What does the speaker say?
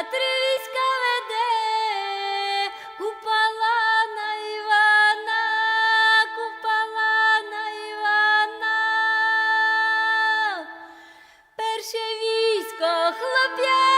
Катрицька веде купала на Івана, купала на Івана, перше військо хлоп'я.